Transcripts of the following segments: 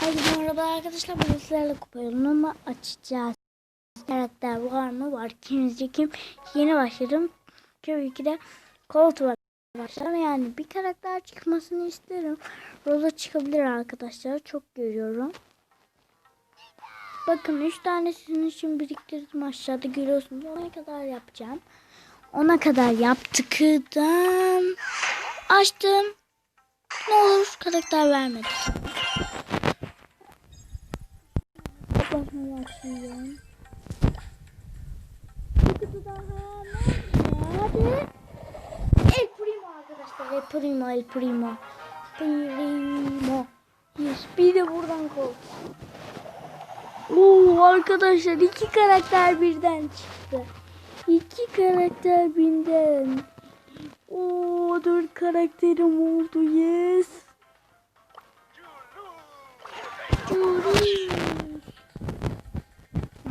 Herkese merhaba arkadaşlar. Bugün sizlerle kupa yolunu açacağız. Karakter var mı? Var. Kimizce kim? Yeni başladım. Tabii ki de Colt var. Başlarım. Yani bir karakter çıkmasını isterim. Rosa çıkabilir arkadaşlar. Çok görüyorum. Bakın 3 tane sizin için biriktirdim aşağıda görüyorsunuz. Ona kadar yapacağım. Ona kadar yaptıktan açtım. Karakter vermedi. Bakmaya başlıyorum. Bir kutu daha. Ne Hadi. El Primo. El Primo, Primo. Yes. Bir de buradan kol. Oo arkadaşlar iki karakter birden çıktı. İki karakter birden. Oo dört karakterim oldu. Yes.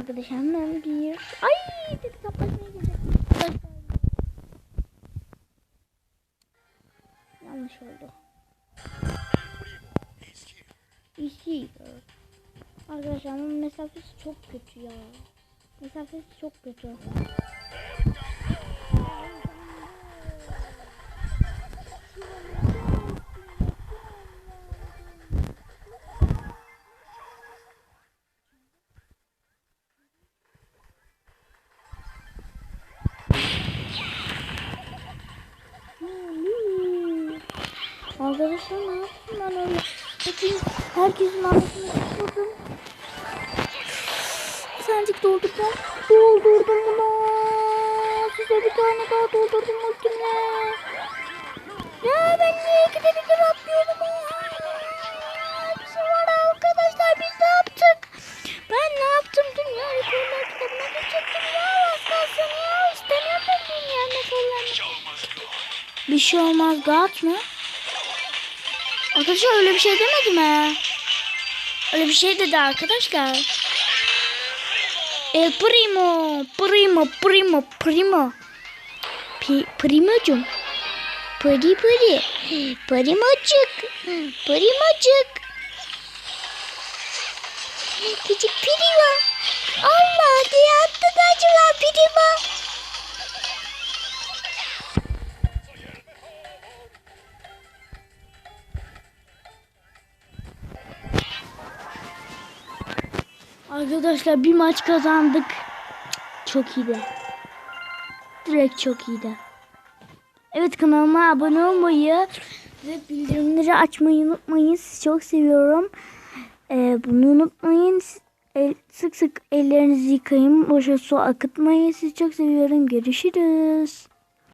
Arkadaşlar hemen bir... Ay dedi kapatmaya gidiyor. Yanlış oldu. İşi. Arkadaşlar ama mesafesi çok kötü ya. Mesafesi çok kötü. Arkadaşlar ne yaptım ben öyle? Hepiniz, herkesin anasını tutturdum. Sencik doldurdum. Doldurdum bunu. Size bir tane daha doldurdum ultimle. Ya ben niye ikide bir kere atlıyorum? Hepsi var arkadaşlar biz ne yaptık? Ben ne yaptım? Dünya rekorlar kitabına geçecektim ya. Az kalsın ya. İstemiyorum ben dünya rekorlarını. Bir şey olmaz dağıt mı? Arkadaşlar öyle bir şey demedi mi? Öyle bir şey dedi arkadaşlar. El primo, primo, primo, primo. Pi, primocum. Pari pari. Primocuk. Primocuk. Küçük primo. Allah Arkadaşlar bir maç kazandık. Çok iyiydi. Direkt çok iyiydi. Evet kanalıma abone olmayı ve bildirimleri açmayı unutmayın. Sizi çok seviyorum. Ee, bunu unutmayın. El, sık sık ellerinizi yıkayın. Boşa su akıtmayın. Sizi çok seviyorum. Görüşürüz.